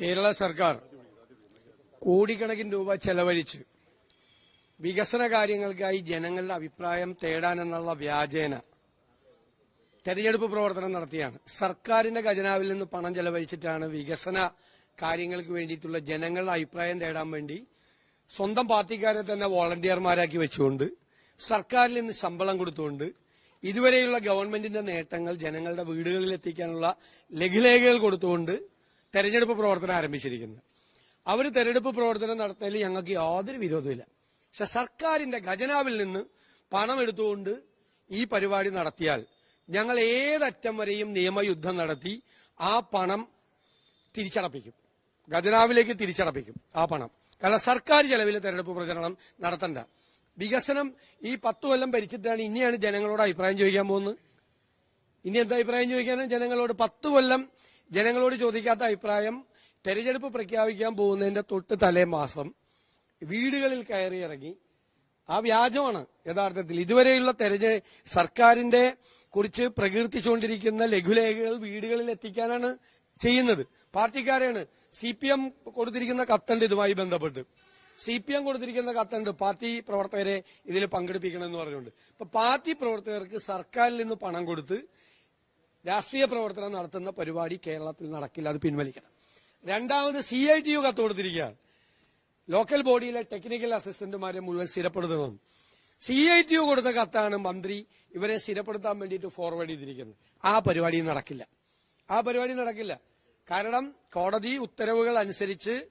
കേരള സർക്കാർ കോടിക്കണക്കിന് രൂപ ചെലവഴിച്ച് വികസന കാര്യങ്ങൾക്കായി ജനങ്ങളുടെ അഭിപ്രായം തേടാനെന്നുള്ള വ്യാജേന തെരഞ്ഞെടുപ്പ് പ്രവർത്തനം നടത്തിയാണ്. സർക്കാരിന്റെ ഖജനാവിൽ നിന്ന് പണം ചെലവഴിച്ചിട്ടാണ് വികസന കാര്യങ്ങൾക്ക് വേണ്ടിയിട്ടുള്ള ജനങ്ങളുടെ അഭിപ്രായം തേടാൻ വേണ്ടി സ്വന്തം പാർട്ടിക്കാരെ തന്നെ വോളണ്ടിയർമാരാക്കി വെച്ചുകൊണ്ട് സർക്കാരിൽ നിന്ന് ശമ്പളം കൊടുത്തുകൊണ്ട് ഇതുവരെയുള്ള ഗവൺമെന്റിന്റെ നേട്ടങ്ങൾ ജനങ്ങളുടെ വീടുകളിൽ എത്തിക്കാനുള്ള ലഘുലേഖകൾ കൊടുത്തുകൊണ്ട് തെരഞ്ഞെടുപ്പ് പ്രവർത്തനം ആരംഭിച്ചിരിക്കുന്നത് അവർ തെരഞ്ഞെടുപ്പ് പ്രവർത്തനം നടത്തുന്നതിൽ ഞങ്ങൾക്ക് യാതൊരു വിരോധമില്ല പക്ഷെ സർക്കാരിന്റെ ഖജനാവിൽ നിന്ന് പണം എടുത്തുകൊണ്ട് ഈ പരിപാടി നടത്തിയാൽ ഞങ്ങൾ ഏതറ്റം വരെയും നിയമയുദ്ധം നടത്തി ആ പണം തിരിച്ചടപ്പിക്കും. ഖജനാവിലേക്ക് തിരിച്ചടപ്പിക്കും ആ പണം. കാരണം സർക്കാർ ചെലവിൽ തെരഞ്ഞെടുപ്പ് പ്രചരണം നടത്തണ്ട. വികസനം ഈ പത്തു കൊല്ലം ഭരിച്ചിട്ടാണ് ഇനിയാണ് ജനങ്ങളോട് അഭിപ്രായം ചോദിക്കാൻ പോകുന്നത്. ഇനി എന്താ അഭിപ്രായം ചോദിക്കാനും ജനങ്ങളോട്? പത്ത് കൊല്ലം ജനങ്ങളോട് ചോദിക്കാത്ത അഭിപ്രായം തെരഞ്ഞെടുപ്പ് പ്രഖ്യാപിക്കാൻ പോകുന്നതിന്റെ തൊട്ട് തലേ മാസം വീടുകളിൽ കയറി ഇറങ്ങി. ആ വ്യാജമാണ് യഥാർത്ഥത്തിൽ. ഇതുവരെയുള്ള തെരഞ്ഞെ സർക്കാരിന്റെ കുറിച്ച് പ്രകീർത്തിച്ചുകൊണ്ടിരിക്കുന്ന ലഘുലേഖകൾ വീടുകളിൽ എത്തിക്കാനാണ് ചെയ്യുന്നത്. പാർട്ടിക്കാരെയാണ് സി പി എം കൊടുത്തിരിക്കുന്ന കത്തുണ്ട് ഇതുമായി ബന്ധപ്പെട്ട്. സി പി എം കൊടുത്തിരിക്കുന്ന കത്തുണ്ട് പാർട്ടി പ്രവർത്തകരെ ഇതിൽ പങ്കെടുപ്പിക്കണമെന്ന് പറഞ്ഞുകൊണ്ട്. ഇപ്പൊ പാർട്ടി പ്രവർത്തകർക്ക് സർക്കാരിൽ നിന്ന് പണം കൊടുത്ത് രാഷ്ട്രീയ പ്രവർത്തനം നടത്തുന്ന പരിപാടി കേരളത്തിൽ നടക്കില്ല അത് പിൻവലിക്കണം. രണ്ടാമത് സി ഐ ടി യു കത്ത് കൊടുത്തിരിക്കുകയാണ്. ലോക്കൽ ബോഡിയിലെ ടെക്നിക്കൽ അസിസ്റ്റന്റുമാരെ മുഴുവൻ സ്ഥിരപ്പെടുത്തണം. സി ഐ ടി യു കൊടുത്ത കത്താണ് മന്ത്രി ഇവരെ സ്ഥിരപ്പെടുത്താൻ വേണ്ടിയിട്ട് ഫോർവേഡ് ചെയ്തിരിക്കുന്നത്. ആ പരിപാടി നടക്കില്ല. ആ പരിപാടി നടക്കില്ല. കാരണം കോടതി ഉത്തരവുകൾ അനുസരിച്ച്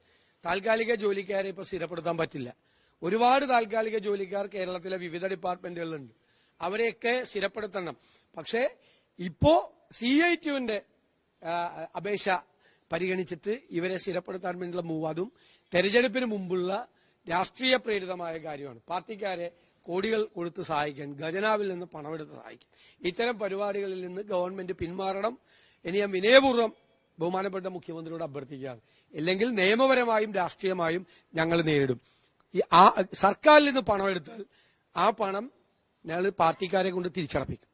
താൽക്കാലിക ജോലിക്കാരെ ഇപ്പൊ സ്ഥിരപ്പെടുത്താൻ പറ്റില്ല. ഒരുപാട് താൽക്കാലിക ജോലിക്കാർ കേരളത്തിലെ വിവിധ ഡിപ്പാർട്ട്മെന്റുകളിലുണ്ട് അവരെയൊക്കെ സ്ഥിരപ്പെടുത്തണം. പക്ഷേ ഇപ്പോ സി ഐ ടിയുവിന്റെ അപേക്ഷ പരിഗണിച്ചിട്ട് ഇവരെ സ്ഥിരപ്പെടുത്താൻ വേണ്ടിയുള്ള മൂവ് അതും തെരഞ്ഞെടുപ്പിന് മുമ്പുള്ള രാഷ്ട്രീയ പ്രേരിതമായ കാര്യമാണ്. പാർട്ടിക്കാരെ കോടികൾ കൊടുത്ത് സഹായിക്കാൻ ഖജനാവിൽ നിന്ന് പണമെടുത്ത് സഹായിക്കാൻ. ഇത്തരം പരിപാടികളിൽ നിന്ന് ഗവൺമെന്റ് പിന്മാറണം. ഇനി ഞാൻ വിനയപൂർവം ബഹുമാനപ്പെട്ട മുഖ്യമന്ത്രിയോട് അഭ്യർത്ഥിക്കുകയാണ്. ഇല്ലെങ്കിൽ നിയമപരമായും രാഷ്ട്രീയമായും ഞങ്ങൾ നേരിടും. ഈ ആ സർക്കാരിൽ നിന്ന് പണമെടുത്താൽ ആ പണം ഞങ്ങൾ പാർട്ടിക്കാരെ കൊണ്ട് തിരിച്ചടപ്പിക്കും.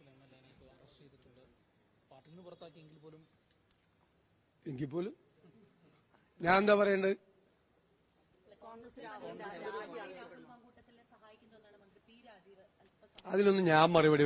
എം എൽ എനെ അറസ്റ്റ് ചെയ്തിട്ടുണ്ട്. പാർട്ടിയിൽ നിന്ന് പുറത്താക്കിയെങ്കിൽ പോലും എങ്കിൽ പോലും? ഞാൻ എന്താ പറയേണ്ടത്? അതിലൊന്നും ഞാൻ മറുപടി